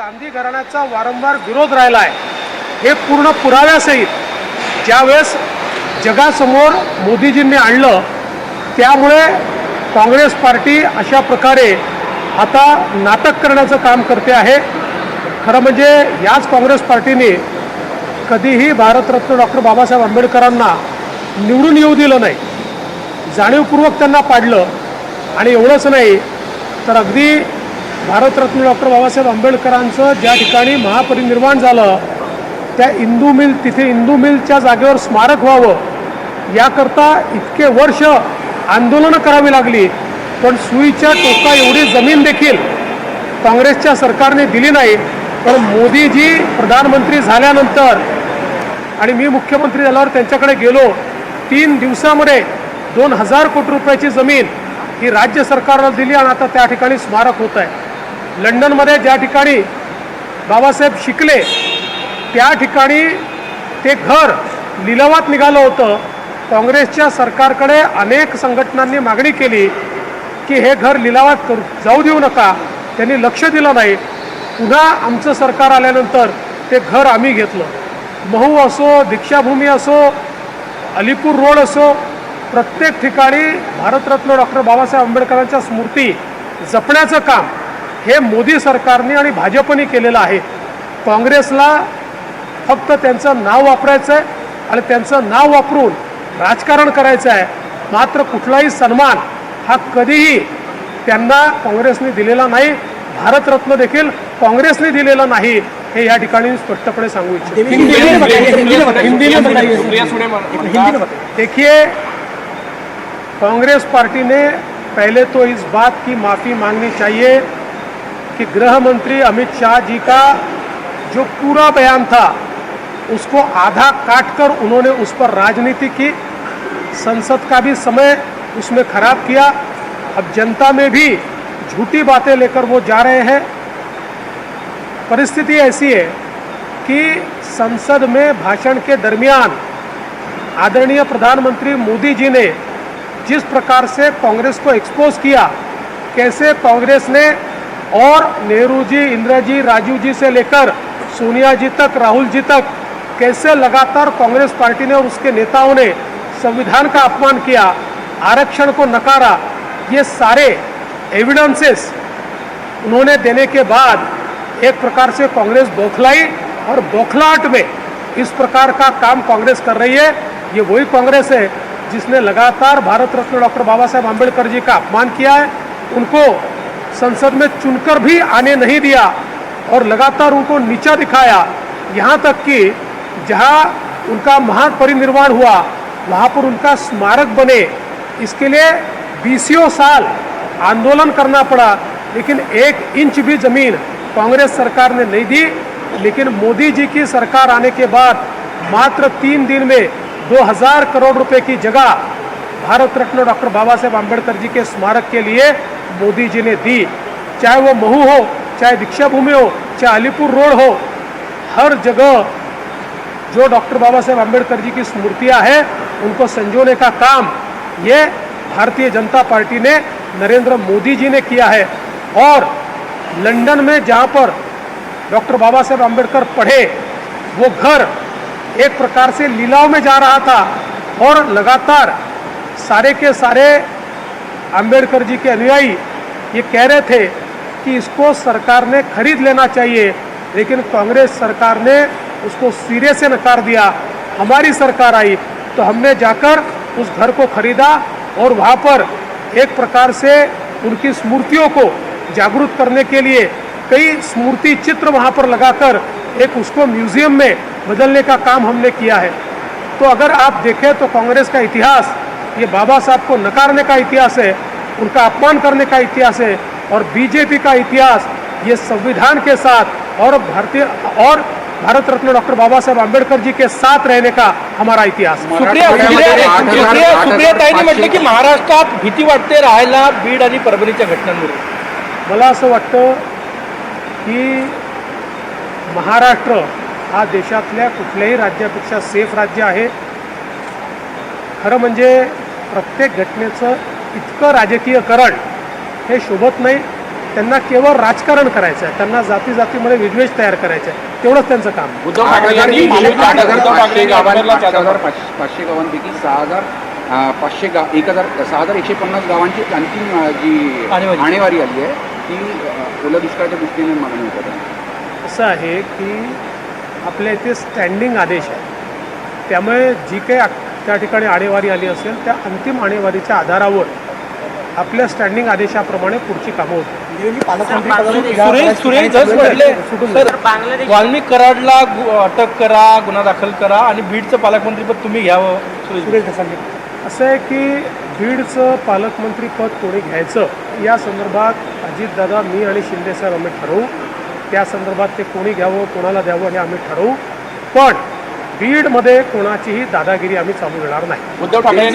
गांधी घराण्याचा वारंवार विरोध राहिला आहे हे पूर्ण पुराव्यासहित ज्यावेळेस जगासमोर मोदीजींनी आणलं त्यामुळे काँग्रेस पार्टी अशा प्रकारे आता नाटक करण्याचं काम करते आहे. खरं म्हणजे याच काँग्रेस पार्टीने कधीही भारतरत्न डॉक्टर बाबासाहेब आंबेडकरांना निवडून येऊ दिलं नाही. जाणीवपूर्वक त्यांना पाडलं. आणि एवढंच नाही तर अगदी भारतरत्न डॉक्टर बाबासाहेब आंबेडकरांचं ज्या ठिकाणी महापरिनिर्वाण झालं त्या इंदू मिल तिथे इंदू मिलच्या जागेवर स्मारक व्हावं याकरता इतके वर्ष आंदोलनं करावी लागली पण सुईच्या टोका एवढी जमीन देखील काँग्रेसच्या सरकारने दिली नाही. पण मोदीजी प्रधानमंत्री झाल्यानंतर आणि मी मुख्यमंत्री झाल्यावर त्यांच्याकडे गेलो तीन दिवसामध्ये दोन हजार कोटी रुपयाची जमीन ही राज्य सरकारला दिली आणि आता त्या ठिकाणी स्मारक होत आहे लंडनमध्ये ज्या ठिकाणी बाबासाहेब शिकले त्या ठिकाणी ते घर लिलावात निघालं होतं. काँग्रेसच्या सरकारकडे अनेक संघटनांनी मागणी केली की हे घर लिलावात करू जाऊ देऊ नका. त्यांनी लक्ष दिलं नाही. पुन्हा आमचं सरकार आल्यानंतर ते घर आम्ही घेतलं. महू असो दीक्षाभूमी असो अलीपूर रोड असो प्रत्येक ठिकाणी भारतरत्न डॉक्टर बाबासाहेब आंबेडकरांच्या स्मृती जपण्याचं काम हे मोदी सरकारने आणि भाजपने केलेलं आहे. काँग्रेसला फक्त त्यांचं नाव वापरायचं आहे आणि त्यांचं नाव वापरून राजकारण करायचं आहे. मात्र कुठलाही सन्मान हा कधीही त्यांना काँग्रेसने दिलेला नाही. भारतरत्न देखील काँग्रेसने दिलेला नाही. हे या ठिकाणी स्पष्टपणे सांगू इच्छितो. देखिए कांग्रेस पार्टी ने पहले तो इस बात की माफ़ी मांगनी चाहिए कि गृह मंत्री अमित शाह जी का जो पूरा बयान था, उसको आधा काट कर उन्होंने उस पर राजनीति की। संसद का भी समय उसमें खराब किया। अब जनता में भी झूठी बातें लेकर वो जा रहे हैं। परिस्थिति ऐसी है कि संसद में भाषण के दरमियान आदरणीय प्रधानमंत्री मोदी जी ने जिस प्रकार से कांग्रेस को एक्सपोज किया, कैसे कांग्रेस ने और नेहरू जी, इंदिरा जी, राजीव जी से लेकर सोनिया जी तक, राहुल जी तक, कैसे लगातार कांग्रेस पार्टी ने और उसके नेताओं ने संविधान का अपमान किया, आरक्षण को नकारा, ये सारे एविडेंसेस उन्होंने देने के बाद एक प्रकार से कांग्रेस बौखलाई और बौखलाहट में इस प्रकार का काम कांग्रेस कर रही है। ये वही कांग्रेस है जिसने लगातार भारत रत्न डॉक्टर बाबा साहेब आम्बेडकर जी का अपमान किया है। उनको संसद में चुनकर भी आने नहीं दिया और लगातार उनको नीचा दिखाया। यहाँ तक कि जहाँ उनका महान परिनिर्वाण हुआ, वहाँ पर उनका स्मारक बने। इसके लिए बीसियों साल आंदोलन करना पड़ा, लेकिन एक इंच भी ज़मीन कांग्रेस सरकार ने नहीं दी। लेकिन मोदी जी की सरकार आने के बाद मात्र तीन दिन में 2000 करोड़ रुपए की जगह भारत रत्न डॉक्टर बाबा साहेब आम्बेडकर जी के स्मारक के लिए मोदी जी ने दी। चाहे वो महू हो, चाहे दीक्षा भूमि हो, चाहे अलीपुर रोड हो, हर जगह जो डॉक्टर बाबा साहेब आम्बेडकर जी की स्मृतियाँ हैं, उनको संजोने का काम ये भारतीय जनता पार्टी ने नरेंद्र मोदी जी ने किया है। और लंदन में जहाँ पर डॉक्टर बाबा साहेब आम्बेडकर पढ़े, वो घर एक प्रकार से लीलाव में जा रहा था और लगातार सारे के सारे आम्बेडकर जी के अनुयायी ये कह रहे थे कि इसको सरकार ने खरीद लेना चाहिए, लेकिन कांग्रेस सरकार ने उसको सिरे से नकार दिया। हमारी सरकार आई तो हमने जाकर उस घर को खरीदा और वहाँ पर एक प्रकार से उनकी स्मृतियों को जागरूक करने के लिए कई स्मृति चित्र वहाँ पर लगाकर एक उसको म्यूज़ियम में बदलने का काम हमने किया है। तो अगर आप देखें तो कांग्रेस का इतिहास ये बाबा साहब को नकारने का इतिहास है उनका अपमान करने का इतिहास है और बीजेपी का इतिहास ये संविधान के साथ और भारतीय और भारत रत्न डॉक्टर बाबा साहेब आम्बेडकर जी के साथ रहने का हमारा इतिहास। सुप्रिया सुप्रिया सुप्रिया सुप्रिया ताईंनी म्हटलं की महाराष्ट्रात भीती वाटते राहायला बीड आणि परभणीच्या घटनांमुळे. मला असं वाटतं की महाराष्ट्र हा देशातल्या कुठल्याही राज्यापेक्षा सेफ राज्य आहे. खरं म्हणजे प्रत्येक घटनेचं इतकं राजकीयकरण हे शोभत नाही त्यांना केवळ राजकारण करायचं आहे त्यांना जाती जातीमध्ये विद्वेष तयार करायचा आहे तेवढंच त्यांचं काम. उद्धव ठाकरे पाचशे गावांपैकी सहा हजार पाचशे गाव एक हजार सहा हजार एकशे पन्नास गावांची अंतिम जी आणेवारी. आली आहे ती अं, ओल्या दुष्काळाच्या दृष्टीने मागणी होत असं आहे की आपल्या इथे स्टँडिंग आदेश आहे त्यामुळे जी काही त्या ठिकाणी आणेवारी आली असेल त्या अंतिम आणेवारीच्या आधारावर आपल्या स्टँडिंग आदेशाप्रमाणे पुढची कामं सर वाल्मिक कराडला अटक करा गुन्हा दाखल करा आणि बीडचं पालकमंत्रीपद तुम्ही घ्यावं. सुरेश असं आहे की बीडचं पालकमंत्रीपद कोणी घ्यायचं? या संदर्भात अजितदादा मी आणि शिंदेसाहेब आम्ही ठरवू. त्या संदर्भात ते कोणी घ्यावं कोणाला द्यावं हे आम्ही ठरवू. पण बीडमध्ये कोणाचीही दादागिरी आम्ही चालू देणार नाही. उद्धव ठाकरे